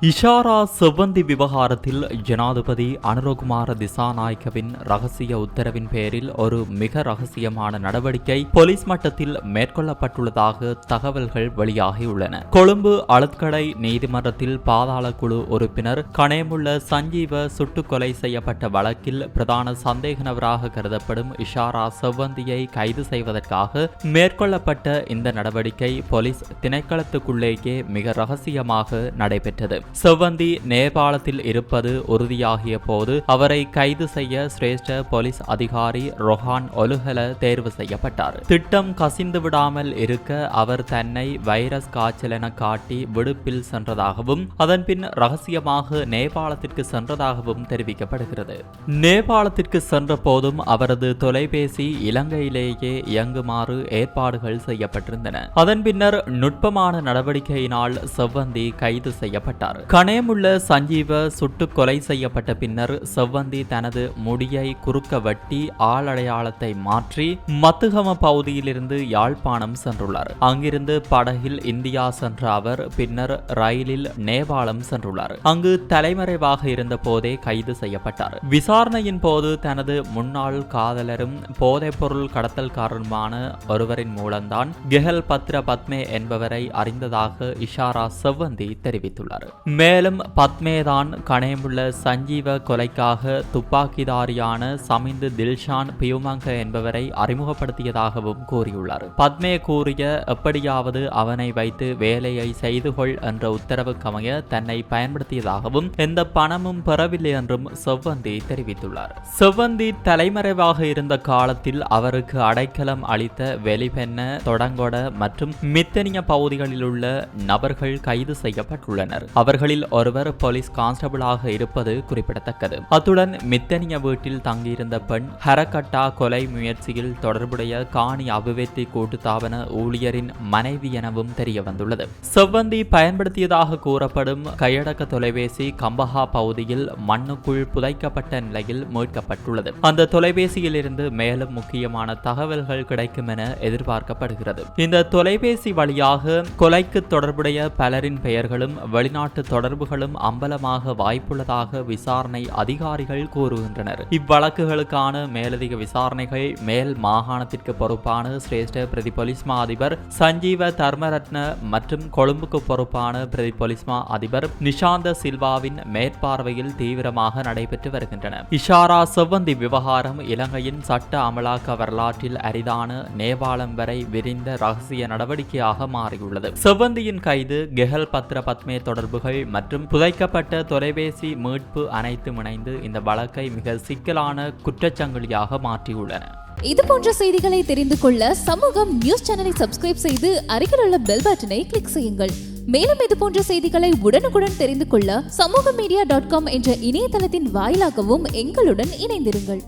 இஷாரா செவ்வந்தி விவகாரத்தில் ஜனாதிபதி அனுரகுமார திசாநாயக்கவின் ரகசிய உத்தரவின் பேரில் ஒரு மிக ரகசியமான நடவடிக்கை போலீஸ் மட்டத்தில் மேற்கொள்ளப்பட்டுள்ளதாக தகவல்கள் வெளியாகியுள்ளன. கொழும்பு அளத்கடை நீதிமன்றத்தில் பாதாள குழு உறுப்பினர் கணேமுள்ள சஞ்சீவ சுட்டுக் கொலை செய்யப்பட்ட வழக்கில் பிரதான சந்தேக நபராக கருதப்படும் இஷாரா செவ்வந்தியை கைது செய்வதற்காக மேற்கொள்ளப்பட்ட இந்த நடவடிக்கை போலீஸ் திணைக்களத்துக்குள்ளேயே மிக ரகசியமாக நடைபெற்றது. செவ்வந்தி நேபாளத்தில் இருப்பது உறுதியாகிய போது அவரை கைது செய்ய சிரேஷ்ட போலீஸ் அதிகாரி ரொஹான் ஒலுகல தேர்வு செய்யப்பட்டார். திட்டம் கசிந்து விடாமல் இருக்க அவர் தன்னை வைரஸ் காய்ச்சல் என காட்டி விடுப்பில் சென்றதாகவும் அதன் பின் ரகசியமாக நேபாளத்திற்கு சென்றதாகவும் தெரிவிக்கப்படுகிறது. நேபாளத்திற்கு சென்ற போதும் அவரது தொலைபேசி இலங்கையிலேயே இயங்குமாறு ஏற்பாடுகள் செய்யப்பட்டிருந்தன. அதன் பின்னர் நுட்பமான நடவடிக்கையினால் செவ்வந்தி கைது செய்யப்பட்டார். கணேமுள்ள சஞ்சீவ சுட்டு கொலை செய்யப்பட்ட பின்னர் செவ்வந்தி தனது முடியை குறுக்க வெட்டி ஆளடையாளத்தை மாற்றி மத்துகம பகுதியிலிருந்து யாழ்ப்பாணம் சென்றுள்ளார். அங்கிருந்து படகில் இந்தியா சென்ற அவர் பின்னர் ரயிலில் நேபாளம் சென்றுள்ளார். அங்கு தலைமறைவாக இருந்த போதே கைது செய்யப்பட்டார். விசாரணையின் போது தனது முன்னாள் காதலரும் போதைப்பொருள் கடத்தல்காரருமான ஒருவரின் மூலம்தான் கெஹல் பத்ர பத்மே என்பவரை அறிந்ததாக இஷாரா செவ்வந்தி தெரிவித்துள்ளார். மேலும் பத்மேதான் கனேமுள்ள சஞ்சீவ கொலைக்காக துப்பாக்கிதாரியான சமிந்து தில்ஷான் பியுமங்க என்பவரை அறிமுகப்படுத்தியதாகவும் கூறியுள்ளார். பத்மே கூறிய எப்படியாவது அவனை வைத்து வேலையை செய்து கொள் என்ற உத்தரவுக்கமைய தன்னை பயன்படுத்தியதாகவும் எந்த பணமும் பெறவில்லை என்றும் செவ்வந்தி தெரிவித்துள்ளார். செவ்வந்தி தலைமறைவாக இருந்த காலத்தில் அவருக்கு அடைக்கலம் அளித்த வெளிபெண்ண தொடங்கொட மற்றும் மித்தனிய பகுதிகளில் உள்ள நபர்கள் கைது செய்யப்பட்டுள்ளனர். அவர் அவர்களில் ஒருவர் போலீஸ் கான்ஸ்டபிளாக இருப்பது குறிப்பிடத்தக்கது. அத்துடன் மித்தனிய வீட்டில் தங்கியிருந்த பெண் ஹரகட்டா கொலை முயற்சியில் தொடர்புடைய காணி அபிவிருத்தி கூட்டுத்தாபன ஊழியரின் மனைவி எனவும் தெரிய வந்துள்ளது செவ்வந்தி பயன்படுத்தியதாக கூறப்படும் கையடக்க தொலைபேசி கம்பஹா பகுதியில் மண்ணுக்குள் புதைக்கப்பட்ட நிலையில் மீட்கப்பட்டுள்ளது. அந்த தொலைபேசியில் இருந்து மேலும் முக்கியமான தகவல்கள் கிடைக்கும் என எதிர்பார்க்கப்படுகிறது. இந்த தொலைபேசி வழியாக கொலைக்கு தொடர்புடைய பலரின் பெயர்களும் வெளிநாட்டு தொடர்புகளும் அம்பலமாக வாய்ப்புள்ளதாக விசாரணை அதிகாரிகள் கூறுகின்றனர். இவ்வழக்குகளுக்கான மேலதிக விசாரணைகள் மேல் மாகாணத்திற்கு பொறுப்பான சிரேஷ்ட பிரதி பொலிஸ்மா அதிபர் சஞ்சீவ தர்மரத்ன மற்றும் கொழும்புக்கு பொறுப்பான பிரதி பொலிஸ்மா அதிபர் நிஷாந்த சில்வாவின் மேற்பார்வையில் தீவிரமாக நடைபெற்று வருகின்றன. இஷாரா செவ்வந்தி விவகாரம் இலங்கையின் சட்ட அமலாக்க வரலாற்றில் அரிதான நேபாளம் வரை விரிந்த ரகசிய நடவடிக்கையாக மாறியுள்ளது. செவ்வந்தியின் கைது கெஹல் பத்ர பத்மே தொடர்புகள் மற்றும் புதைக்கப்பட்ட தொலைபேசி மீட்பு அனைத்தும் இணைந்து இந்த வழக்கை மிக சிக்கலான குற்றச்சங்கிலியாக மாற்றியுள்ளன. இது போன்ற செய்திகளை தெரிந்து கொள்ள சமூகம் நியூஸ் சேனலை சப்ஸ்கிரைப் செய்து அருகில் உள்ள பெல் பட்டனை கிளிக் செய்யுங்கள். மேலும் இது போன்ற செய்திகளை உடனுக்குடன் தெரிந்து கொள்ள சமூக மீடியா டாட் காம் என்ற இணையதளத்தின் வாயிலாகவும் எங்களுடன் இணைந்திருங்கள்.